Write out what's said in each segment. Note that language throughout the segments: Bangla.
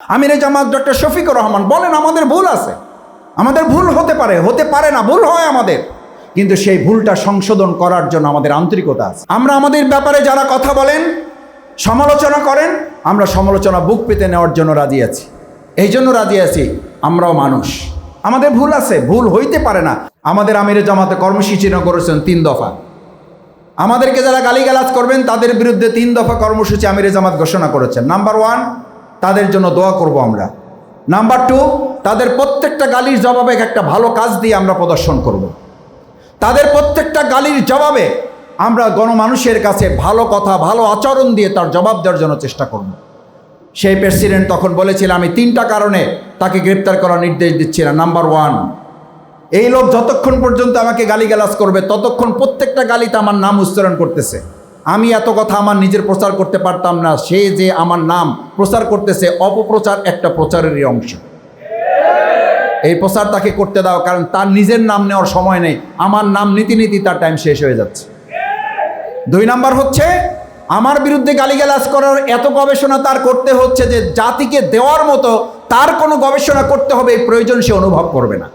আমিরে জামাত ডক্টর শফিকুর রহমান বলেন, আমাদের ভুল আছে। আমাদের ভুল হতে পারে হতে পারে না, ভুল হয় আমাদের। কিন্তু সেই ভুলটা সংশোধন করার জন্য আমাদের আন্তরিকতা আছে। আমরা আমাদের ব্যাপারে যারা কথা বলেন, সমালোচনা করেন, আমরা সমালোচনা বুক পেতে নেওয়ার জন্য রাজি আছি। এই জন্য রাজি আছি, আমরাও মানুষ। আমাদের ভুল আছে, ভুল হইতে পারে না। আমাদের আমিরে জামাতে কর্মসূচি করেছেন তিন দফা। আমাদেরকে যারা গালিগালাজ করবেন, তাদের বিরুদ্ধে তিন দফা কর্মসূচি আমিরে জামাত ঘোষণা করেছেন। নাম্বার ওয়ান তাদের জন্য দোয়া করব আমরা নাম্বার টু তাদের প্রত্যেকটা গালির জবাবে একটা ভালো কাজ দিয়ে আমরা প্রদর্শন করব। তাদের প্রত্যেকটা গালির জবাবে আমরা গণমানুষের কাছে ভালো কথা, ভালো আচরণ দিয়ে তার জবাব দেওয়ার জন্য চেষ্টা করব। সেই প্রেসিডেন্ট তখন বলেছিল, আমি তিনটা কারণে তাকে গ্রেপ্তার করার নির্দেশ দিচ্ছিলাম নাম্বার ওয়ান এই লোক যতক্ষণ পর্যন্ত আমাকে গালিগালাজ করবে, ততক্ষণ প্রত্যেকটা গালিতে আমার নাম উচ্চারণ করতেছে আমি এত কথা আমার নিজের প্রচার করতে পারতাম না। সে যে আমার নাম প্রচার করতেছে, অপপ্রচার একটা প্রচারেরই অংশ। এই প্রচার তাকে করতে দাও, কারণ তার নিজের নাম নেওয়ার সময় নেই। আমার নাম নীতি নীতি তার টাইম শেষ হয়ে যাচ্ছে। দুই নাম্বার হচ্ছে, আমার বিরুদ্ধে গালিগালাজ করার এত গবেষণা তার করতে হচ্ছে যে জাতিকে দেওয়ার মতো তার কোনো গবেষণা করতে হবে, এই প্রয়োজন সে অনুভব করবে না।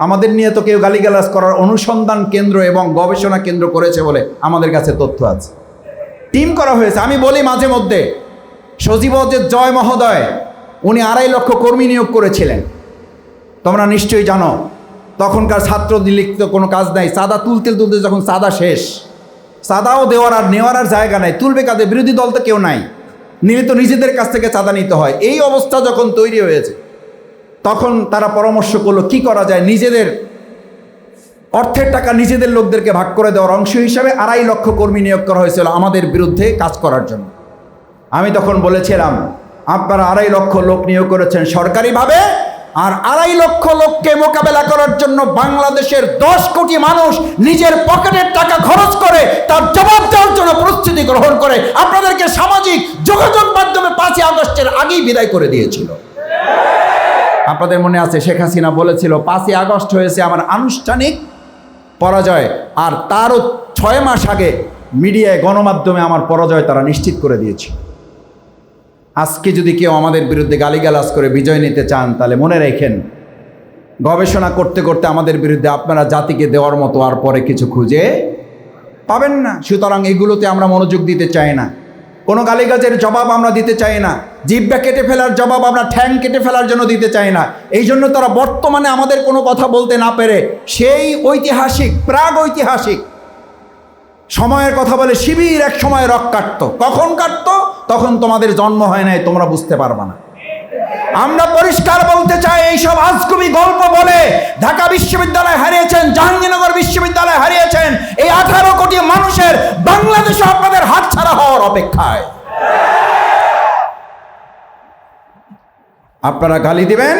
আমাদের নিয়ে তো কেউ গালিগালাজ করার অনুসন্ধান কেন্দ্র এবং গবেষণা কেন্দ্র করেছে বলে আমাদের কাছে তথ্য আছে। টিম করা হয়েছে। আমি বলি মাঝে মধ্যে, সজীব যে জয় মহোদয়, উনি আড়াই লক্ষ কর্মী নিয়োগ করেছিলেন। তোমরা নিশ্চয়ই জানো, তখনকার ছাত্র লিখিত কোনো কাজ নাই। চাঁদা তুলতে তুলতে যখন চাঁদা শেষ চাঁদাও দেওয়ার আর নেওয়ার আর জায়গা নাই। তুলবে কাদের? বিরোধী দল তো কেউ নাই। নিলে তো নিজেদের কাছ থেকে চাঁদা নিতে হয়। এই অবস্থা যখন তৈরি হয়েছে তখন তারা পরামর্শ করল, কি করা যায়? নিজেদের অর্থের টাকা নিজেদের লোকদেরকে ভাগ করে দেওয়ার অংশ হিসাবে আড়াই লক্ষ কর্মী নিয়োগ করা হয়েছিল আমাদের বিরুদ্ধে কাজ করার জন্য। আমি তখন বলেছিলাম, আপনারা আড়াই লক্ষ লোক নিয়োগ করেছেন সরকারিভাবে, আর আড়াই লক্ষ লোককে মোকাবেলা করার জন্য বাংলাদেশের দশ কোটি মানুষ নিজের পকেটের টাকা খরচ করে তার জবাব দেওয়ার জন্য প্রস্তুতি গ্রহণ করে আপনাদেরকে সামাজিক যোগাযোগ মাধ্যমে পাঁচই আগস্টের আগেই বিদায় করে দিয়েছিল। আপনাদের মনে আছে, শেখ হাসিনা বলেছিল, পাঁচই আগস্ট হয়েছে আমার আনুষ্ঠানিক পরাজয়, আর তারও ছয় মাস আগে মিডিয়ায় গণমাধ্যমে আমার পরাজয় তারা নিশ্চিত করে দিয়েছে। আজকে যদি কেউ আমাদের বিরুদ্ধে গালিগালাজ করে বিজয় নিতে চান, তাহলে মনে রেখেন, গবেষণা করতে করতে আমাদের বিরুদ্ধে আপনারা জাতিকে দেওয়ার মতো আর পরে কিছু খুঁজে পাবেন না। সুতরাং এগুলোতে আমরা মনোযোগ দিতে চাই না। কোনো গালিগাজের জবাব আমরা দিতে চাই না। জিব্বা কেটে ফেলার জবাব আমরা ঠ্যাং কেটে ফেলার জন্য দিতে চাই না। এই জন্য তারা বর্তমানে আমাদের কোনো কথা বলতে না পেরে সেই ঐতিহাসিক, প্রাগ ঐতিহাসিক সময়ের কথা বলে শিবির এক সময় রক কাটতো। কখন কাটতো? তখন তোমাদের জন্ম হয় নাই, তোমরা বুঝতে পারবা না। আমরা পরিষ্কার বলতে চাই, এইসব আজগুবি গল্প বলে ঢাকা বিশ্ববিদ্যালয় হারিয়েছেন, জাহাঙ্গীরনগর বিশ্ববিদ্যালয় হারিয়েছেন, এই আঠারো কোটি মানুষের বাংলাদেশে আপনাদের হাতছাড়া হওয়ার অপেক্ষায়। আপনারা গালি দিবেন,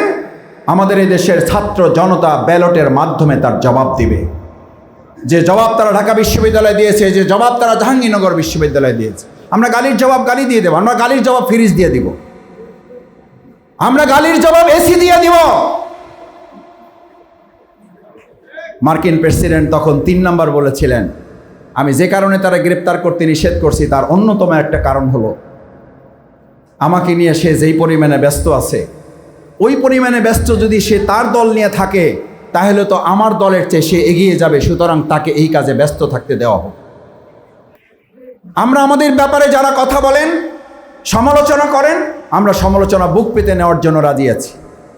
আমাদের এই দেশের ছাত্র জনতা ব্যালটের মাধ্যমে তার জবাব দিবে। যে জবাব তারা ঢাকা বিশ্ববিদ্যালয়ে দিয়েছে, যে জবাব তারা জাহাঙ্গীরনগর বিশ্ববিদ্যালয়ে দিয়েছে। আমরা গালির জবাব গালি দিয়ে দেবো, আমরা গালির জবাব ফ্রিজ দিয়ে দিব। আমরা গালির জবাব এসি দিয়ে দিব। মার্কিন প্রেসিডেন্ট তখন তিন নাম্বার বলেছিলেন, আমি যে কারণে তারা গ্রেপ্তার করতে নিষেধ করছি, তার অন্যতম একটা কারণ হলো, আমাকে নিয়ে সে যেই পরিমাণে ব্যস্ত আছে ওই পরিমাণে ব্যস্ত যদি সে তার দল নিয়ে থাকে, তাহলে তো আমার দলের চেয়ে সে এগিয়ে যাবে, সুতরাং তাকে এই কাজে ব্যস্ত থাকতে দেওয়া হোক। আমরা আমাদের ব্যাপারে যারা কথা বলেন, সমালোচনা করেন, আমরা সমালোচনা বুক পেতে নেওয়ার জন্য রাজি আছি।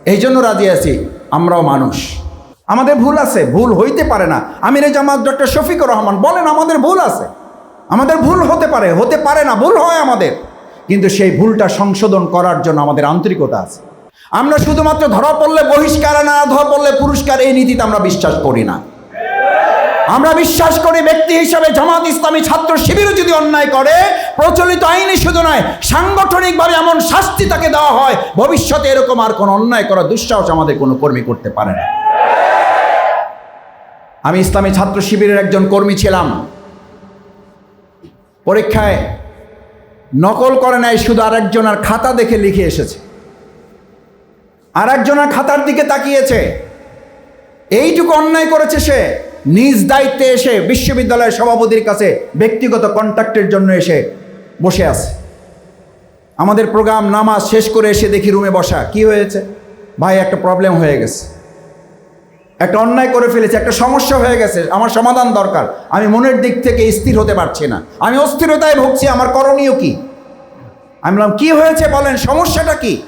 এই জন্য রাজি আছি, আমরাও মানুষ। আমাদের ভুল আছে, ভুল হইতে পারে না। আমিরে জামাত ডক্টর শফিকুর রহমান বলেন, আমাদের ভুল আছে। আমাদের ভুল হতে পারে হতে পারে না, ভুল হয় আমাদের। কিন্তু সেই ভুলটা সংশোধন করার জন্য আমাদের আন্তরিকতা আছে। আমরা শুধুমাত্র ধরা পড়লে বহিষ্কার, না ধরা পড়লে পুরস্কার, এই নীতিতে আমরা বিশ্বাস করি না। আমরা বিশ্বাস করি ব্যক্তি হিসাবে জামাত ইসলামী ছাত্র শিবিরও যদি অন্যায় করে, প্রচলিত আইনে শুধু নয়, সাংগঠনিকভাবে এমন শাস্তি তাকে দেওয়া হয়, ভবিষ্যতে এরকম আর কোনো অন্যায় করার দুঃসাহস আমাদের কোনো কর্মী করতে পারে না। আমি ইসলামী ছাত্র শিবিরের একজন কর্মী ছিলাম। পরীক্ষায় নকল করে নাই শুধু আরেকজনের খাতা দেখে লিখে এসেছে। আরেকজনের খাতার দিকে তাকিয়েছে। এইটুকু অন্যায় করেছে সে। নিজ দায়িত্বে এসে বিশ্ববিদ্যালয়ের সভাপতির কাছে ব্যক্তিগত কন্ট্যাক্টের জন্য এসে বসে আছে। আমাদের প্রোগ্রাম নামাজ শেষ করে এসে দেখি রুমে বসা। কি হয়েছে? ভাই, একটা প্রবলেম হয়ে গেছে। একটা অন্যায় করে ফেলেছে, একটা সমস্যা হয়ে গেছে। আমার সমাধান দরকার। আমি মনের দিক থেকে স্থির হতে পারছি না। আমি অস্থিরতায় ভুগছি। আমার করণীয় কি? আমি বললাম, কি হয়েছে বলেন? সমস্যাটা কি?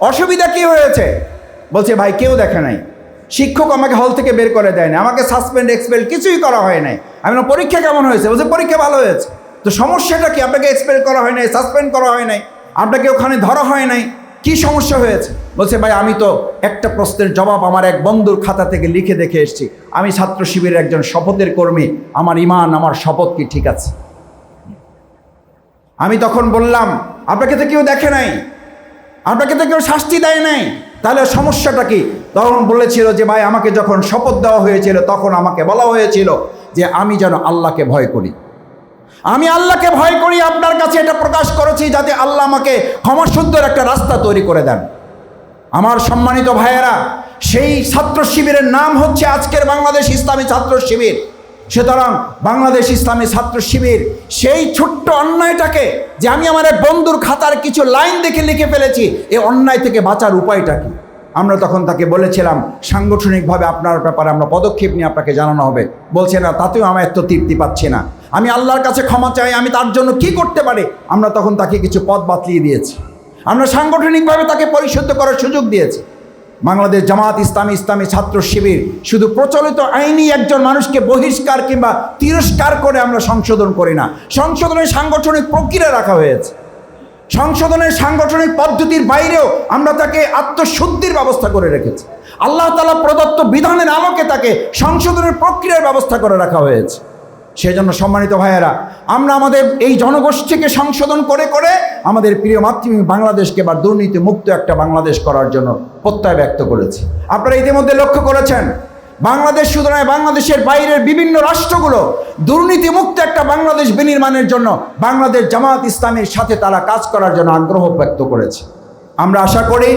অসুবিধা কি হয়েছে? বলছে, ভাই, কেউ দেখে নাই। শিক্ষক আমাকে হল থেকে বের করে দেয় না আমাকে সাসপেন্ড এক্সপেল কিছুই করা হয় নাই। আমি পরীক্ষা কেমন হয়েছে? বলছে, পরীক্ষা ভালো হয়েছে। তো সমস্যাটা কি? আপনাকে এক্সপেল করা হয় নাই সাসপেন্ড করা হয় নাই। আপনাকে ওখানে ধরা হয় নাই। কি সমস্যা হয়েছে? বলছে, ভাই, আমি তো একটা প্রশ্নের জবাব আমার এক বন্ধুর খাতা থেকে লিখে দেখে এসেছি। আমি ছাত্র শিবিরের একজন শপথের কর্মী। আমার ইমান, আমার শপথ কি ঠিক আছে? আমি তখন বললাম, আপনাকে তো কেউ দেখে নাই। আপনাকে তো কেউ শাস্তি দেয় নাই। তাহলে সমস্যাটা কি? তখন বলেছিল যে, ভাই, আমাকে যখন শপথ দেওয়া হয়েছিল, তখন আমাকে বলা হয়েছিল যে, আমি যেন আল্লাহকে ভয় করি। আমি আল্লাহকে ভয় করি, আপনার কাছে এটা প্রকাশ করেছি যাতে আল্লাহ আমাকে ক্ষমাসুন্দর একটা রাস্তা তৈরি করে দেন। আমার সম্মানিত ভাইয়েরা, সেই ছাত্র শিবিরের নাম হচ্ছে আজকের বাংলাদেশ ইসলামী ছাত্র শিবির। সুতরাং বাংলাদেশ ইসলামী ছাত্র শিবির সেই ছোট্ট অন্যায়টাকে যে আমি আমার এক বন্ধুর খাতার কিছু লাইন দেখে লিখে ফেলেছি, এই অন্যায় থেকে বাঁচার উপায়টা কি? আমরা তখন তাকে বলেছিলাম, সাংগঠনিকভাবে আপনার ব্যাপারে আমরা পদক্ষেপ নিয়ে আপনাকে জানানো হবে। বলছে, না, তাতেও আমার এত তৃপ্তি পাচ্ছি না। আমি আল্লাহর কাছে ক্ষমা চাই, আমি তার জন্য কি করতে পারি? আমরা তখন তাকে কিছু পথ বাতলিয়ে দিয়েছি। আমরা সাংগঠনিকভাবে তাকে পরিশুদ্ধ করার সুযোগ দিয়েছি। বাংলাদেশ জামাত ইসলামী ইসলামী ছাত্র শিবির শুধু প্রচলিত আইনি একজন মানুষকে বহিষ্কার কিংবা তিরস্কার করে আমরা সংশোধন করি না। সংশোধনের সাংগঠনিক প্রক্রিয়া রাখা হয়েছে। সংশোধনের সাংগঠনিক পদ্ধতির বাইরেও আমরা তাকে আত্মশুদ্ধির ব্যবস্থা করে রেখেছি। আল্লাহ তালা প্রদত্ত বিধানের আলোকে তাকে সংশোধনের প্রক্রিয়ার ব্যবস্থা করে রাখা হয়েছে। সেই জন্য সম্মানিত ভাইয়েরা, আমরা আমাদের এই জনগোষ্ঠীকে সংশোধন করে করে আমাদের প্রিয় মাতৃভূমি বাংলাদেশকে বা দুর্নীতি মুক্ত একটা বাংলাদেশ করার জন্য প্রত্যয় ব্যক্ত করেছি। আপনারা ইতিমধ্যে লক্ষ্য করেছেন, বাংলাদেশ শুধু নয়, বাংলাদেশের বাইরের বিভিন্ন রাষ্ট্রগুলো দুর্নীতি মুক্ত একটা বাংলাদেশ বিনির্মাণের জন্য বাংলাদেশ জামাত ইসলামের সাথে তারা কাজ করার জন্য আগ্রহ ব্যক্ত করেছে। আমরা আশা করি,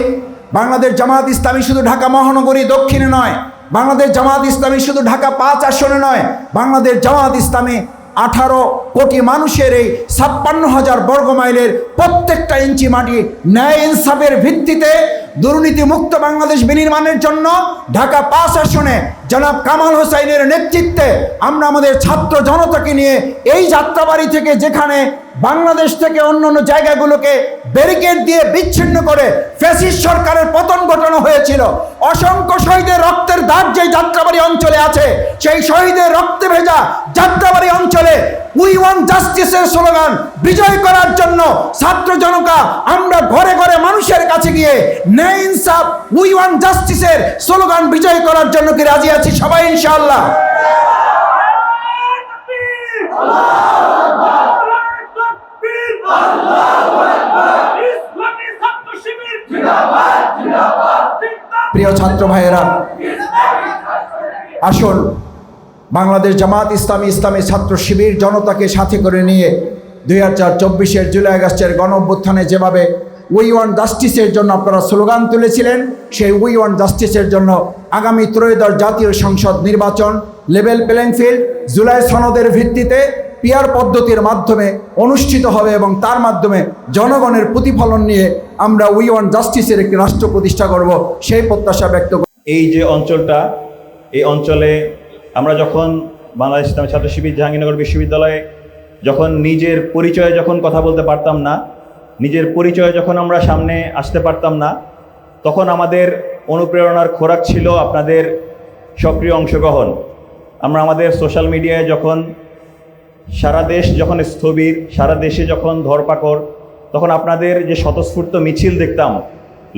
বাংলাদেশ জামাত ইসলামী শুধু ঢাকা মহানগরী দক্ষিণে নয়, বাংলাদেশ জামাত ইসলামী শুধু ঢাকা পাঁচ আসনে নয়, বাংলাদেশ জামাত ইসলামী আঠারো কোটি মানুষের এই ছাপ্পান্ন হাজার বর্গ মাইলের প্রত্যেকটা ইঞ্চি মাটি ন্যায় ইনসাফের ভিত্তিতে দুর্নীতি মুক্ত বাংলাদেশ বিনির্মাণের জন্য ঢাকা পাঁচ আসনে জনাব কামাল হোসাইনের নেতৃত্বে আমরা আমাদের ছাত্র জনতাকে নিয়ে এই যাত্রাবাড়ি থেকে যেখানে বাংলাদেশ থেকে অন্য অন্য জায়গাগুলোকে ব্যারিকেড দিয়ে বিচ্ছিন্ন করে ফ্যাসিস্ট সরকারের পতন ঘটানো হয়েছিল। অসংখ্য শহীদের রক্তের দাগ যে যাত্রাবাড়ি অঞ্চলে আছে, সেই শহীদের রক্তে ভেজা যাত্রাবাড়ি অঞ্চলে উই ওয়ান জাস্টিসের স্লোগান বিজয় করার জন্য ছাত্র জনতা, আমরা ঘরে ঘরে মানুষের কাছে গিয়ে ন্যায় ইনসাফ উই ওয়ান জাস্টিসের স্লোগান বিজয় করার জন্য কি রাজি আছি সবাই ইনশাআল্লাহ? প্রিয় ছাত্র ভাইয়েরা, আসুন বাংলাদেশ জামাত ইসলামী ইসলামী ছাত্র শিবির জনতাকে সাথে করে নিয়ে দুই হাজার চব্বিশের জুলাই আগস্টের গণ অভ্যুত্থানে যেভাবে উই ওয়ান জাস্টিসের জন্য আপনারা স্লোগান তুলেছিলেন, সেই উই ওয়ান জাস্টিসের জন্য আগামী ত্রয়োদশ জাতীয় সংসদ নির্বাচন লেভেল প্লেইং ফিল্ড জুলাই সনদের ভিত্তিতে পিয়ার পদ্ধতির মাধ্যমে অনুষ্ঠিত হবে এবং তার মাধ্যমে জনগণের প্রতিফলন নিয়ে আমরা উই ওয়ান জাস্টিসের একটি রাষ্ট্র প্রতিষ্ঠা করব, সেই প্রত্যাশা ব্যক্ত। এই যে অঞ্চলটা, এই অঞ্চলে আমরা যখন বাংলাদেশ ইসলামী ছাত্র শিবির জাহাঙ্গীরনগর বিশ্ববিদ্যালয়ে যখন নিজের পরিচয়ে যখন কথা বলতে পারতাম না, নিজের পরিচয়ে যখন আমরা সামনে আসতে পারতাম না, তখন আমাদের অনুপ্রেরণার খোরাক ছিল আপনাদের সক্রিয় অংশগ্রহণ। আমরা আমাদের সোশ্যাল মিডিয়ায় যখন সারা দেশ যখন স্থবির, সারা দেশে যখন ধরপাকড়, তখন আপনাদের যে স্বতঃস্ফূর্ত মিছিল দেখতাম,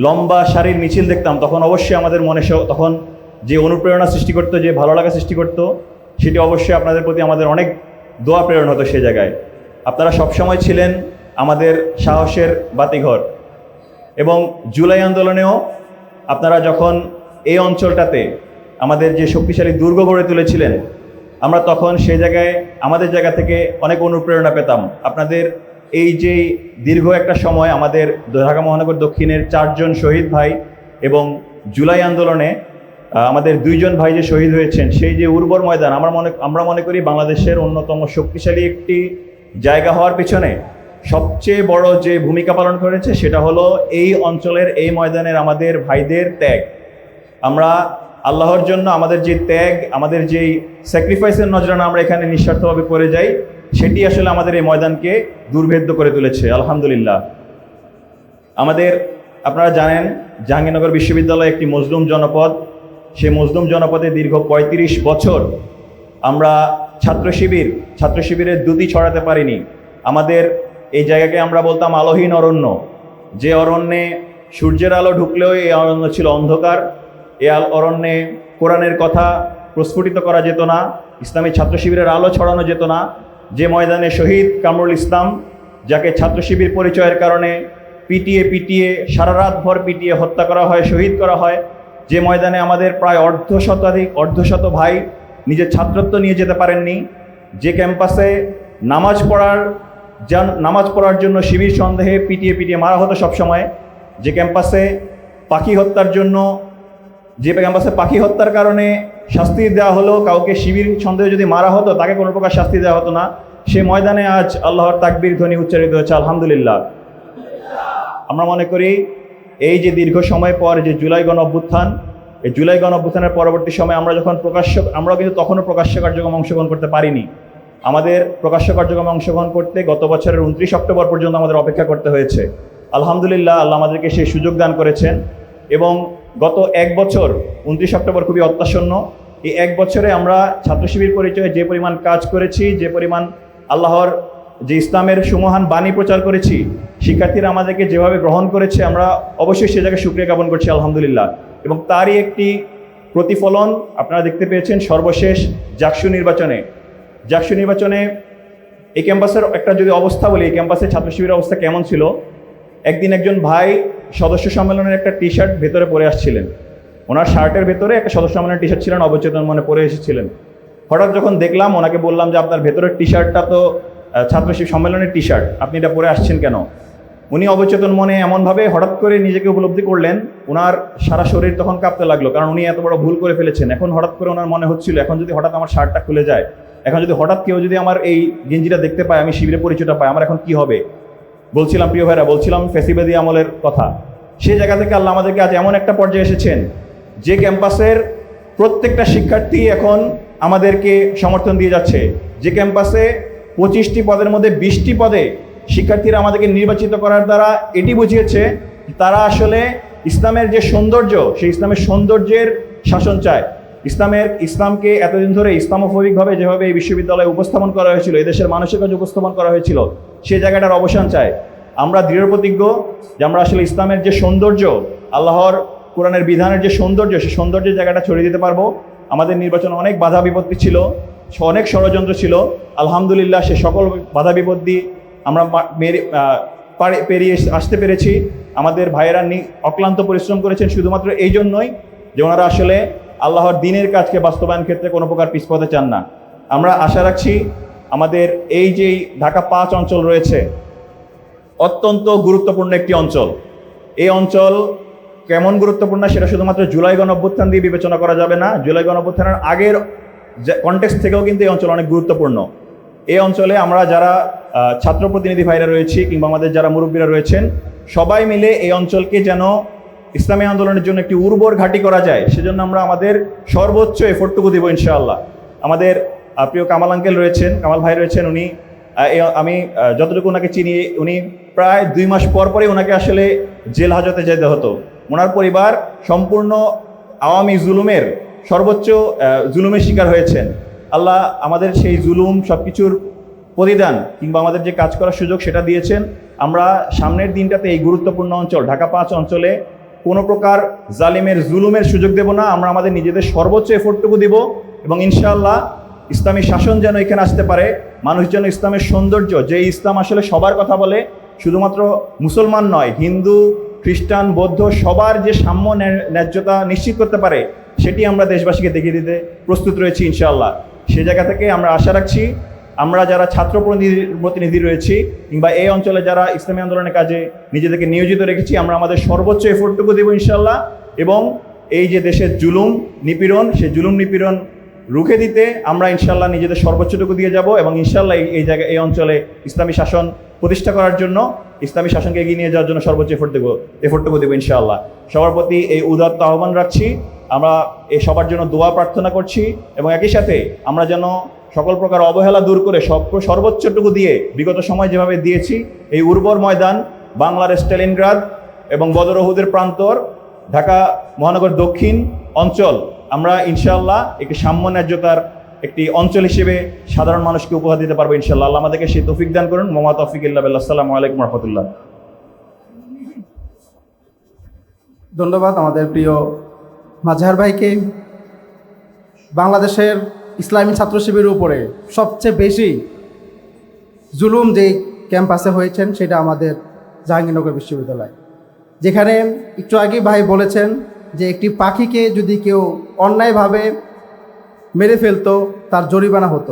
লম্বা সারির মিছিল দেখতাম, তখন অবশ্যই আমাদের মনে তখন যে অনুপ্রেরণা সৃষ্টি করতো, যে ভালো লাগা সৃষ্টি করতো, সেটি অবশ্যই আপনাদের প্রতি আমাদের অনেক দোয়া প্রেরণ হতো সে জায়গায়। আপনারা সবসময় ছিলেন আমাদের সাহসের বাতিঘর। এবং জুলাই আন্দোলনেও আপনারা যখন এই অঞ্চলটাতে আমাদের যে শক্তিশালী দুর্গ গড়ে তুলেছিলেন, আমরা তখন সেই জায়গায়, আমাদের জায়গা থেকে অনেক অনুপ্রেরণা পেতাম। আপনাদের এই যে দীর্ঘ একটা সময় আমাদের ঢাকা মহানগর দক্ষিণের চারজন শহীদ ভাই এবং জুলাই আন্দোলনে আমাদের দুইজন ভাই যে শহীদ হয়েছেন, সেই যে উর্বর ময়দান, আমরা মনে আমরা মনে করি বাংলাদেশের অন্যতম শক্তিশালী একটি জায়গা হওয়ার পিছনে সবচেয়ে বড় যে ভূমিকা পালন করেছে সেটা হলো এই অঞ্চলের এই ময়দানের আমাদের ভাইদের ত্যাগ। আমরা আল্লাহর জন্য আমাদের যে ত্যাগ, আমাদের যেই স্যাক্রিফাইসের নজরানা আমরা এখানে নিঃস্বার্থভাবে করে যাই, সেটি আসলে আমাদের এই ময়দানকে দুর্ভেদ্য করে তুলেছে, আলহামদুলিল্লাহ। আমাদের, আপনারা জানেন, জাহাঙ্গীরনগর বিশ্ববিদ্যালয় একটি মজলুম জনপদ সেই মজলুম জনপদে দীর্ঘ ৩৫ বছর আমরা ছাত্র শিবির, ছাত্র শিবিরের দুটি ছড়াতে পারিনি। আমাদের এই জায়গাকে আমরা বলতাম আলোহীন অরণ্য। যে অরণ্যে সূর্যের আলো ঢুকলেও এই অরণ্য ছিল অন্ধকার। এ অরণ্যে কোরআনের কথা প্রস্ফুটিত করা যেত না, ইসলামী ছাত্র শিবিরের আলো ছড়ানো যেত না। যে ময়দানে শহীদ কামরুল ইসলাম, যাকে ছাত্র শিবির পরিচয়ের কারণে পিটিয়ে পিটিয়ে সারা রাত ভর পিটিয়ে হত্যা করা হয়, শহীদ করা হয় যে ময়দানে আমাদের প্রায় অর্ধ শতাধিক অর্ধশত ভাই নিজের ছাত্রত্ব নিয়ে যেতে পারেননি, যে ক্যাম্পাসে নামাজ পড়ার যান নামাজ পড়ার জন্য শিবির সন্দেহে পিটিয়ে পিটিয়ে মারা হতো সবসময়, যে ক্যাম্পাসে পাখি হত্যার জন্য, যে ক্যাম্পাসে পাখি হত্যার কারণে শাস্তি দেওয়া হলো, কাউকে শিবির সন্দেহে যদি মারা হতো, তাকে কোনো প্রকার শাস্তি দেওয়া হতো না। সে ময়দানে আজ আল্লাহর তাকবির ধ্বনি উচ্চারিত হচ্ছে আলহামদুলিল্লাহ। আমরা মনে করি এই যে দীর্ঘ সময় পর যে জুলাই গণ অভ্যুত্থান, এই জুলাই গণ অভ্যুত্থানের পরবর্তী সময় আমরা যখন প্রকাশ্য আমরা কিন্তু তখনও প্রকাশ্য কার্যক্রমে অংশগ্রহণ করতে পারিনি। আমাদের প্রকাশ্য কার্যক্রমে অংশগ্রহণ করতে গত বছরের উনত্রিশ অক্টোবর পর্যন্ত আমাদের অপেক্ষা করতে হয়েছে। আলহামদুলিল্লাহ, আল্লাহ আমাদেরকে সেই সুযোগ দান করেছেন এবং গত এক বছর, উনত্রিশ অক্টোবর খুবই অত্যাসন্ন এই এক বছরে আমরা ছাত্র শিবির পরিচয়ে যে পরিমাণ কাজ করেছি, যে পরিমাণ আল্লাহর যে ইসলামের সুমহান বাণী প্রচার করেছি, শিক্ষার্থীরা আমাদেরকে যেভাবে গ্রহণ করেছে, আমরা অবশ্যই সে জায়গায় সুক্রিয়া জ্ঞাপন করছি, আলহামদুলিল্লাহ। এবং তারই একটি প্রতিফলন আপনারা দেখতে পেয়েছেন সর্বশেষ জাকসু নির্বাচনে। জাকসু নির্বাচনে এই ক্যাম্পাসের একটা যদি অবস্থা বলি, এই ক্যাম্পাসের ছাত্র শিবিরের অবস্থা কেমন ছিল? একদিন একজন ভাই সদস্য সম্মেলনের একটা টি শার্ট ভেতরে পরে আসছিলেন। ওনার শার্টের ভেতরে একটা সদস্য সম্মেলনের টি শার্ট ছিলেন অবচেতন মনে পরে এসেছিলেন। হঠাৎ যখন দেখলাম, ওনাকে বললাম যে আপনার ভেতরের টি শার্টটা তো আহ, ছাত্র শিবির সম্মেলনের টি শার্ট আপনি এটা পরে আসছেন কেন? উনি অবচেতন মনে এমনভাবে হঠাৎ করে নিজেকে উপলব্ধি করলেন ওনার সারা শরীর তখন কাঁপতে লাগল কারণ উনি এত বড় ভুল করে ফেলেছেন। এখন হঠাৎ করে ওনার মনে হচ্ছিল এখন যদি হঠাৎ আমার শার্টটা খুলে যায় এখন যদি হঠাৎ কেউ যদি আমার এই গেঞ্জিটা দেখতে পায় আমি শিবিরের পরিচয়টা পাই আমার এখন কি হবে? বলছিলাম প্রিয় ভাইরা বলছিলাম ফেসিবাদী আমলের কথা। সেই জায়গা থেকে আল্লাহ আমাদেরকে আজ এমন একটা পর্যায়ে এসেছেন যে ক্যাম্পাসের প্রত্যেকটা শিক্ষার্থী এখন আমাদেরকে সমর্থন দিয়ে যাচ্ছে। যে ক্যাম্পাসে পঁচিশটি পদের মধ্যে বিশটি পদে শিক্ষার্থীরা আমাদেরকে নির্বাচিত করার দ্বারা এটি বুঝিয়েছে তারা আসলে ইসলামের যে সৌন্দর্য, সেই ইসলামের সৌন্দর্যের শাসন চায়। ইসলামের, ইসলামকে এতদিন ধরে ইসলামোফোবিকভাবে যেভাবে এই বিশ্ববিদ্যালয়ে উপস্থাপন করা হয়েছিল, এদেশের মানুষের কাছে উপস্থাপন করা হয়েছিল সেই জায়গাটার অবসান চায়। আমরা দৃঢ় প্রতিজ্ঞ যে আমরা আসলে ইসলামের যে সৌন্দর্য, আল্লাহর কোরআনের বিধানের যে সৌন্দর্য, সেই সৌন্দর্যের জায়গাটা ছড়িয়ে দিতে পারব। আমাদের নির্বাচনে অনেক বাধা বিপত্তি ছিল। অনেক ষড়যন্ত্র ছিল। আলহামদুলিল্লাহ সে সকল বাধা বিপত্তি আমরা মেরে- পারে- পেরিয়ে আসতে পেরেছি। আমাদের ভাইয়েরা অক্লান্ত পরিশ্রম করেছেন শুধুমাত্র এই জন্যই যে ওনারা আসলে আল্লাহর দিনের কাজকে বাস্তবায়ন ক্ষেত্রে কোনো প্রকার পিছপথে চান না। আমরা আশা রাখছি আমাদের এই যেই ঢাকা পাঁচ অঞ্চল রয়েছে, অত্যন্ত গুরুত্বপূর্ণ একটি অঞ্চল। এই অঞ্চল কেমন গুরুত্বপূর্ণ সেটা শুধুমাত্র জুলাই গণ দিয়ে বিবেচনা করা যাবে না। জুলাই গণ আগের কনটেক্সট থেকেও কিন্তু এই অঞ্চল অনেক গুরুত্বপূর্ণ। এই অঞ্চলে আমরা যারা ছাত্র প্রতিনিধি ভাইরা রয়েছি কিংবা আমাদের যারা মুরব্বীরা রয়েছেন, সবাই মিলে এই অঞ্চলকে যেন ইসলামী আন্দোলনের জন্য একটি উর্বর ঘাঁটি করা যায়, সেজন্য আমরা আমাদের সর্বোচ্চ এফোর্টটুকু দিব ইনশাআল্লাহ। আমাদের প্রিয় কামাল আঙ্কেল রয়েছেন, কামাল ভাই রয়েছেন, উনি আমি যতটুকু ওনাকে চিনি, উনি প্রায় দুই মাস পর পরই ওনাকে আসলে জেল হাজতে যেতে হতো। ওনার পরিবার সম্পূর্ণ আওয়ামী জুলুমের সর্বোচ্চ জুলুমের শিকার হয়েছেন। আল্লাহ আমাদের সেই জুলুম সব কিছুর প্রতিদান কিংবা আমাদের যে কাজ করার সুযোগ সেটা দিয়েছেন। আমরা সামনের দিনটাতে এই গুরুত্বপূর্ণ অঞ্চল, ঢাকা পাঁচ অঞ্চলে কোনো প্রকার জালিমের, জুলুমের সুযোগ দেব না। আমরা আমাদের নিজেদের সর্বোচ্চ এফোর্টটুকু দিব এবং ইনশাআল্লাহ ইসলামী শাসন যেন এখানে আসতে পারে। মানুষ যেন ইসলামের সৌন্দর্য, যে ইসলাম আসলে সবার কথা বলে, শুধুমাত্র মুসলমান নয়, হিন্দু, খ্রিস্টান, বৌদ্ধ সবার যে সাম্য ন্যায়- ন্যায্যতা নিশ্চিত করতে পারে সেটি আমরা দেশবাসীকে দেখিয়ে দিতে প্রস্তুত রয়েছি ইনশাআল্লাহ। সে জায়গা থেকে আমরা আশা রাখছি, আমরা যারা ছাত্র প্রতিনিধি রয়েছি, কিংবা এই অঞ্চলে যারা ইসলামী আন্দোলনের কাজে নিজেদেরকে নিয়োজিত রেখেছি, আমরা আমাদের সর্বোচ্চ এফোর্টটুকু দেবো ইনশাল্লাহ এবং এই যে দেশের জুলুম নিপীড়ন, সেই জুলুম নিপীড়ন রুখে দিতে আমরা ইনশাল্লাহ নিজেদের সর্বোচ্চটুকু দিয়ে যাব এবং ইনশাল্লাহ এই- এই জায়গায় এই অঞ্চলে ইসলামী শাসন প্রতিষ্ঠা করার জন্য, ইসলামী শাসনকে এগিয়ে নিয়ে যাওয়ার জন্য সর্বোচ্চ এফোর্ট দেবো, এফোর্টটুকু দেবো ইনশাআল্লাহ। সবার প্রতি এই উদাত্ত আহ্বান রাখছি। আমরা এ সবার জন্য দোয়া প্রার্থনা করছি এবং একই সাথে আমরা যেন সকল প্রকার অবহেলা দূর করে সব সর্বোচ্চটুকু দিয়ে বিগত সময় যেভাবে দিয়েছি, এই উর্বর ময়দান, বাংলার স্টেলিনগ্রাদ এবং বদরহুদের প্রান্তর, ঢাকা মহানগর দক্ষিণ অঞ্চল, আমরা ইনশাআল্লাহ একটি সাম্য ন্যায্যতার একটি অঞ্চল হিসেবে সাধারণ মানুষকে উপহার দিতে পারব ইনশাআল্লাহ। আল্লাহ আমাদেরকে সেই তৌফিক দান করুন। মোমা তৌফিক আসসালামু আলাইকুম রহমতুল্লাহ। ধন্যবাদ আমাদের প্রিয় মাঝহার ভাইকে বাংলাদেশের ইসলামী ছাত্র শিবিরের উপরে সবচেয়ে বেশি জুলুম যে ক্যাম্পাসে হয়েছেন, সেটা আমাদের জাহাঙ্গীরনগর বিশ্ববিদ্যালয়। যেখানে একটু আগে ভাই বলেছেন যে একটি পাখিকে যদি কেউ অন্যায়ভাবে মেরে ফেলতো, তার জরিমানা হতো।